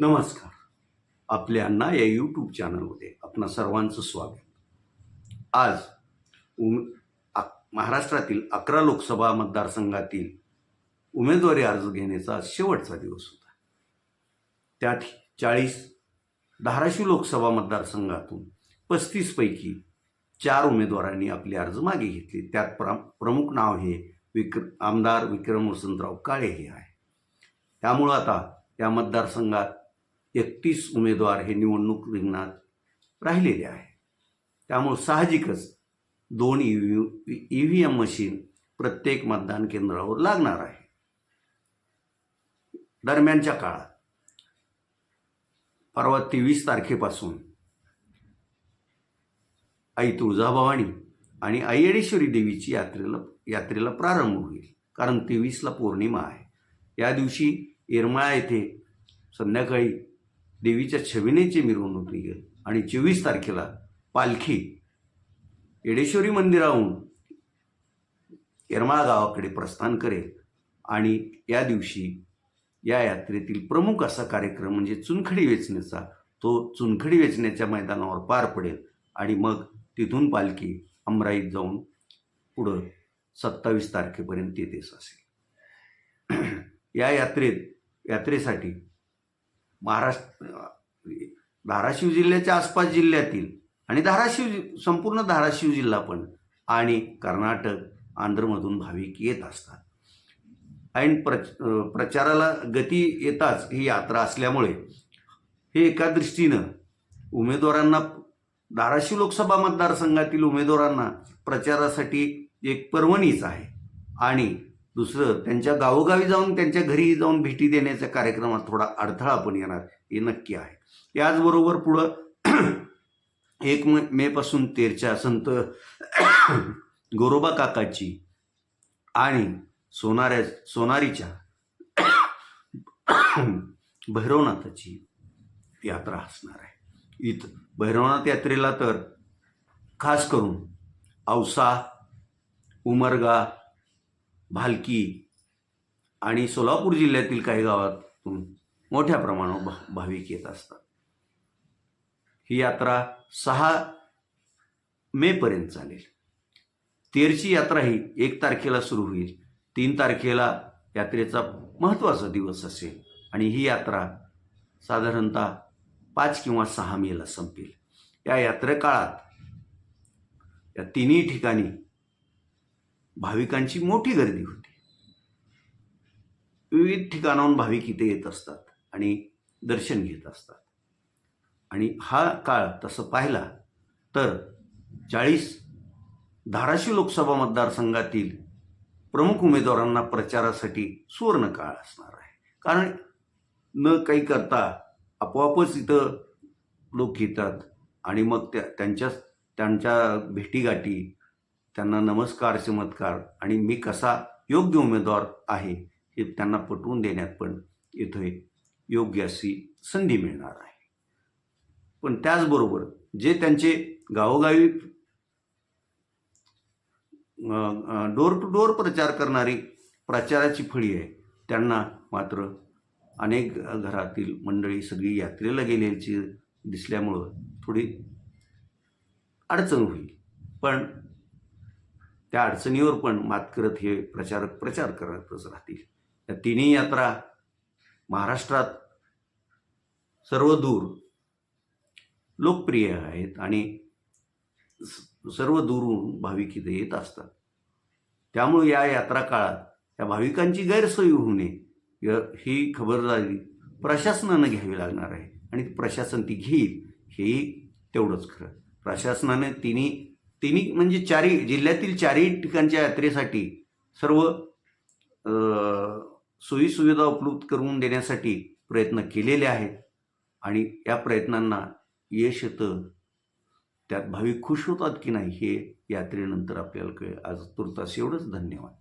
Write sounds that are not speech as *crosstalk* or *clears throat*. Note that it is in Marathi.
नमस्कार. आपल्या अण्णा या यूट्यूब चॅनलमध्ये आपणा सर्वांचं स्वागत. आज उम आ- महाराष्ट्रातील अकरा लोकसभा मतदारसंघातील उमेदवारी अर्ज घेण्याचा शेवटचा दिवस होता. त्यात चाळीस धाराशिव लोकसभा मतदारसंघातून पस्तीसपैकी चार उमेदवारांनी आपले अर्ज मागे घेतले. त्यात प्रा प्रमुख नाव हे विक्र आमदार विक्रम वसंतराव काळे हे आहे. त्यामुळं आता या मतदारसंघात एकतीस उमेदवार हे निवडणूक रिंगणात राहिलेले आहे. त्यामुळं साहजिकच दोन E V E V M machine प्रत्येक मतदान केंद्रावर लागणार आहे. दरम्यानच्या काळात परवा तेवीस तारखेपासून आई तुळजाभवानी आणि आई येडेश्वरी देवीची यात्रेला यात्रेला प्रारंभ होईल. कारण तेवीसला पौर्णिमा आहे. या दिवशी येरमाळा येथे संध्याकाळी देवीच्या छबिनेची मिरवणूक निघेल. आणि चोवीस तारखेला पालखी येडेश्वरी मंदिराहून येरमाळा गावाकडे प्रस्थान करेल. आणि या दिवशी या यात्रेतील प्रमुख असा कार्यक्रम म्हणजे चुनखडी वेचण्याचा तो चुनखडी वेचण्याच्या मैदानावर पार पडेल. आणि मग तिथून पालखी अमराईत जाऊन पुढं सत्तावीस तारखेपर्यंत येतेच असेल या यात्रेत यात्रेसाठी महाराष्ट्र धाराशिव जिल्ह्याच्या आसपास जिल्ह्यातील आणि धाराशिव जि- संपूर्ण धाराशिव जिल्हा पण आणि कर्नाटक आंध्रमधून भाविक येत असतात. आणि प्र प्रचाराला गती येताच ही यात्रा असल्यामुळे हे एका दृष्टीनं उमेदवारांना धाराशिव लोकसभा मतदारसंघातील उमेदवारांना प्रचारासाठी एक पर्वणीच आहे आणि दुसरं त्यांच्या गावोगावी जाऊन त्यांच्या घरी जाऊन भेटी देण्याच्या कार्यक्रमात थोडा अडथळा पण येणार हे नक्की आहे. याचबरोबर पुढं *clears throat* एक मे मेपासून तेरच्या संत *clears throat* गोरोबा काकाची आणि सोनाऱ्या सोनारीच्या *clears throat* भैरवनाथाची यात्रा असणार आहे. इथं भैरवनाथ यात्रेला तर खास करून औसा उमरगा भालकी आणि सोलापूर जिल्ह्यातील काही गावातून मोठ्या प्रमाणावर भा भाविक येत असतात. ही यात्रा सहा मेपर्यंत चालेल. तेरची यात्रा ही एक तारखेला सुरू होईल. तीन तारखेला यात्रेचा महत्त्वाचा दिवस असेल आणि ही यात्रा साधारणतः पाच किंवा सहा मेला संपेल. या यात्रेकाळात या तिन्ही ठिकाणी भाविकांची मोठी गर्दी होती. विविध ठिकाणाहून भाविक इथे येत असतात आणि दर्शन घेत असतात. आणि हा काळ तसं पाहिला तर चाळीस धाराशिव लोकसभा मतदारसंघातील प्रमुख उमेदवारांना प्रचारासाठी सुवर्ण काळ असणार आहे. कारण न काही करता आपोआपच इथं लोक येतात आणि मग त्या त्यांच्या त्यांच्या भेटीगाठी त्यांना नमस्कार चमत्कार आणि मी कसा योग्य उमेदवार आहे हे त्यांना पटवून देण्यात पण इथे योग्य अशी संधी मिळणार आहे. पण त्याचबरोबर जे त्यांचे गावोगावी डोर टू डोर प्रचार करणारी प्रचाराची फळी आहे त्यांना मात्र अनेक घरातील मंडळी सगळी यात्रेला गेल्याची दिसल्यामुळं थोडी अडचण होईल. पण त्या अडचणीवर पण मात करत हे प्रचारक प्रचार करतच राहतील. या तिन्ही यात्रा महाराष्ट्रात सर्व दूर लोकप्रिय आहेत आणि सर्व दूरून भाविक इथे येत असतात. त्यामुळे या यात्रा काळात या भाविकांची गैरसोय होऊ नये ही खबरदारी प्रशासनानं घ्यावी लागणार आहे आणि प्रशासन ती घेईल हेही तेवढंच खरं. प्रशासनाने तिन्ही तिन्ही म्हणजे चारी जिल्ह्यातील चारही ठिकाणच्या यात्रेसाठी सर्व सोयीसुविधा उपलब्ध करून देण्यासाठी प्रयत्न केलेले आहेत. आणि या प्रयत्नांना यश येतं. त्यात भाविक खुश होतात की नाही हे यात्रेनंतर आपल्याला कळेल. आज तुर्तास एवढंच. धन्यवाद.